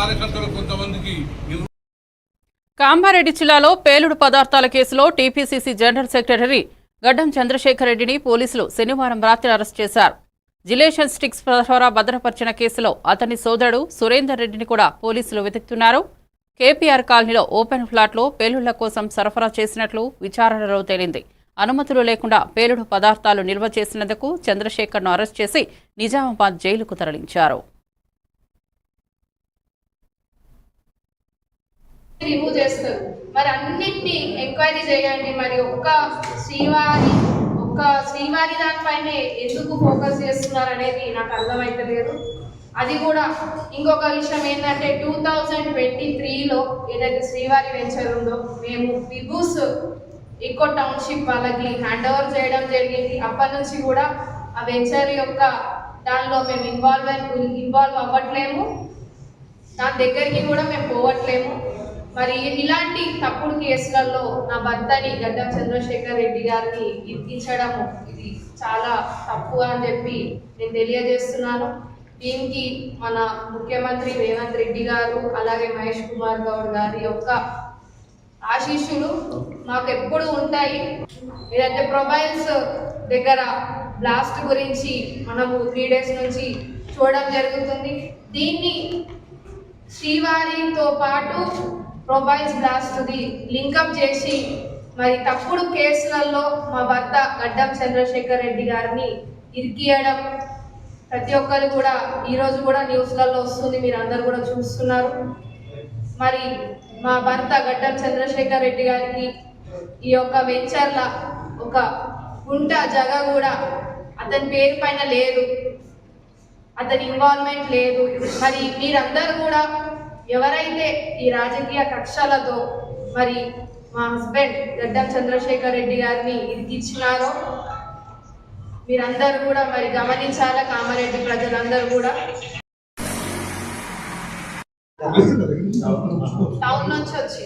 కార్యకర్తలు కొంతమందికి కామారెడ్డి జిల్లాలో పేలుడు పదార్థాల కేసులో టీపీసీసీ జనరల్ సెక్రటరీ గడ్డం చంద్రశేఖర్ రెడ్డిని పోలీసులు శనివారం రాత్రి అరెస్ట్ చేశారు. జిలేషన్ స్టిక్స్ సరఫరా భద్రపరిచిన కేసులో అతని సోదరుడు సురేందర్ రెడ్డిని కూడా పోలీసులు వెతుకుతున్నారు. కేపీఆర్ కాలనీలో ఓపెన్ ఫ్లాట్లో పేలుళ్ళ కోసం సరఫరా చేసినట్లు విచారణలో తేలింది. అనుమతులు లేకుండా పేలుడు పదార్థాలు నిల్వ చేసినందుకు చంద్రశేఖర్ను అరెస్ట్ చేసి నిజామాబాద్ జైలుకు తరలించారు. రిమూవ్ చేస్తారు. మరి అన్నిటిని ఎంక్వైరీ చేయండి. మరి ఒక్క శ్రీవారి ఒక్క శ్రీవారి దానిపైనే ఎందుకు ఫోకస్ చేస్తున్నారు అనేది నాకు అర్థమైతలేదు. అది కూడా ఇంకొక విషయం ఏంటంటే టూ థౌజండ్ ట్వంటీ త్రీలో ఏదైతే శ్రీవారి వెంచర్ ఉందో మేము విభూస్ ఎక్కువ టౌన్షిప్ వాళ్ళకి హ్యాండ్ ఓవర్ చేయడం జరిగింది. అప్పటి నుంచి కూడా ఆ వెంచర్ యొక్క దానిలో మేము ఇన్వాల్వ్ ఇన్వాల్వ్ అవ్వట్లేము. దాని దగ్గరికి కూడా మేము పోవట్లేము. మరి ఇలాంటి తప్పుడు కేసులలో నా భర్తని గడ్డం చంద్రశేఖర్ రెడ్డి గారిని ఇరికించడం ఇది చాలా తప్పు అని చెప్పి నేను తెలియజేస్తున్నాను. దీనికి మన ముఖ్యమంత్రి రేవంత్ రెడ్డి గారు అలాగే మహేష్ కుమార్ గౌడ్ గారి యొక్క ఆశీస్సులు మాకు ఎప్పుడు ఉంటాయి. ఏదైతే ప్రొబైల్స్ దగ్గర బ్లాస్ట్ గురించి మనము త్రీ డేస్ నుంచి చూడడం జరుగుతుంది. దీన్ని శ్రీవారితో పాటు ప్రొఫైల్స్ బ్లాస్ట్ది లింకప్ చేసి మరి తప్పుడు కేసులలో మా భర్త గడ్డం చంద్రశేఖర్ రెడ్డి గారిని ఇరికియడం ప్రతి ఒక్కరు కూడా ఈరోజు కూడా న్యూస్లలో వస్తుంది మీరు అందరు కూడా చూస్తున్నారు. మరి మా భర్త గడ్డం చంద్రశేఖర్ రెడ్డి గారికి ఈ యొక్క వెంచర్ల ఒక గుంట జగ కూడా అతని పేరు పైన లేదు. అతని ఇన్వాల్వ్మెంట్ లేదు. మరి మీరందరూ కూడా ఎవరైతే ఈ రాజకీయ కక్షలతో మరి మా హస్బెండ్ గడ్డం చంద్రశేఖర్ రెడ్డి గారిని ఇరికిచ్చినారో మీరందరూ కూడా మరి గమనించాలా కామారెడ్డి ప్రజలందరూ కూడా? టౌన్ నుంచి వచ్చి